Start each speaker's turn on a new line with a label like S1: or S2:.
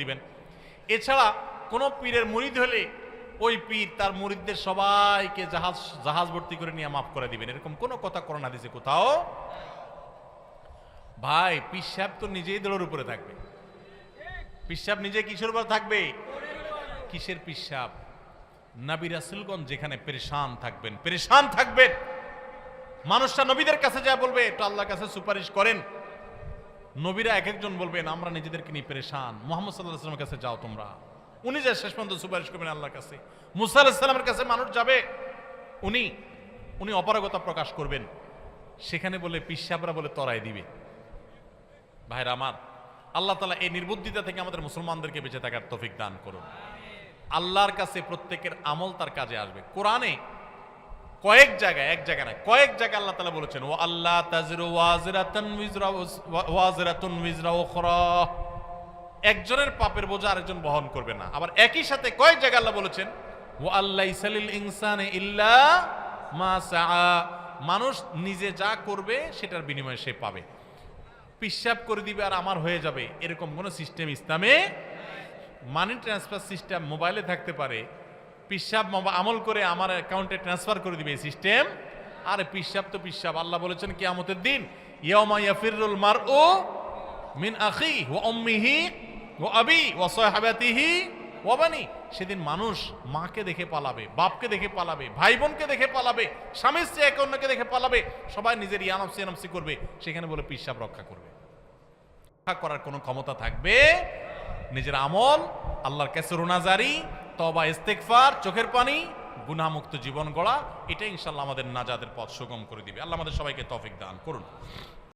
S1: দিবেন। এছাড়া কোন পীরের মুরিদ হলে ওই পীর তার মুরিদদের সবাইকে জাহাজ জাহাজ ভর্তি করে নিয়ে মাফ করে দিবেন। এরকম কোনো কথা করোনা দিছে কোথাও ভাই পিসাব তো নিজেই দৌড়ের উপরে থাকবে। পিসাব নিজে কিসের উপর থাকবে? কিসের পিসাব নাবি রাসুলগঞ্জ যেখানে পেরেশান থাকবেন পেরেশান থাকবেন। মানুষটা নবীদের কাছে যা বলবে একটু আল্লাহর কাছে সুপারিশ করেন। নবীরা এক একজন বলবেন, আমরা নিজেদেরকে নিয়ে পেরেশান। মোহাম্মদ সাল্লাহ সাল্লামের কাছে যাও তোমরা। উনি যে শেষ পর্যন্ত সুপারিশ করবেন আল্লাহর কাছে। মুসা কাছে মানুষ যাবে। উনি উনি অপারগতা প্রকাশ করবেন। সেখানে বলে পিসাবরা বলে, তরাই দিবে। ভাইরা আমার, আল্লাহ তালা এই নির্বুদ্ধিতা থেকে আমাদের মুসলমানদেরকে বেঁচে থাকার তফিক দান করুন। আল্লাহর কাছে প্রত্যেকের আমল তার কাজে আসবে। কোরআনে কয়েক জায়গায়, এক জায়গায় না কয়েক জায়গায় আল্লাহ তালা বলেছেন ও আল্লাহ তাজরু ওয়াজরাতান উইজরা ওয়াজরাতুন একজনের পাপের বোঝা আরেকজন বহন করবে না। আবার একই সাথে কয়েক জায়গায় আল্লাহ বলেছেন ও আল্লাহ ইসালিল ইনসানে ইল্লা মা সাআ। মানুষ নিজে যা করবে, সেটার বিনিময়ে সে পাবে। পিসাব করে দিবে আর আমার হয়ে যাবে, এরকম কোনো সিস্টেম ইসলামে মানি ট্রান্সফার সিস্টেম মোবাইলে থাকতে পারে পিসাব আমল করে আমার অ্যাকাউন্টে ট্রান্সফার করে দিবে সিস্টেম আরে পিসাব তো পিসাব আল্লাহ বলেছেন কিয়ামতের দিন, ইয়াউমা ইয়াফিরুল মারউ মিন আখি ওয়া উম্মিহি ওয়া আবি ওয়া সাহাবাতিহি সেদিন মানুষ মাকে দেখে পালাবে, বাপকে দেখে পালাবে ভাই বোনকে দেখে পালাবে, স্বামী স্ত্রী একে অন্যকে দেখে পালাবে, সবাই নিজের ইয়ানফসি ইয়ানফসি করবে, সেখানে বলে পিসাব রক্ষা করবে। রক্ষা করার কোনো ক্ষমতা থাকবে? নিজের আমল, আল্লাহর কাছে তবা ইস্তেকফার চোখের পানি গুনামুক্ত জীবন গড়া এটা ইনশাল্লাহ আমাদের নাজাদের পথ সুগম করে দিবে। আল্লাহ আমাদের সবাইকে তফিক দান করুন।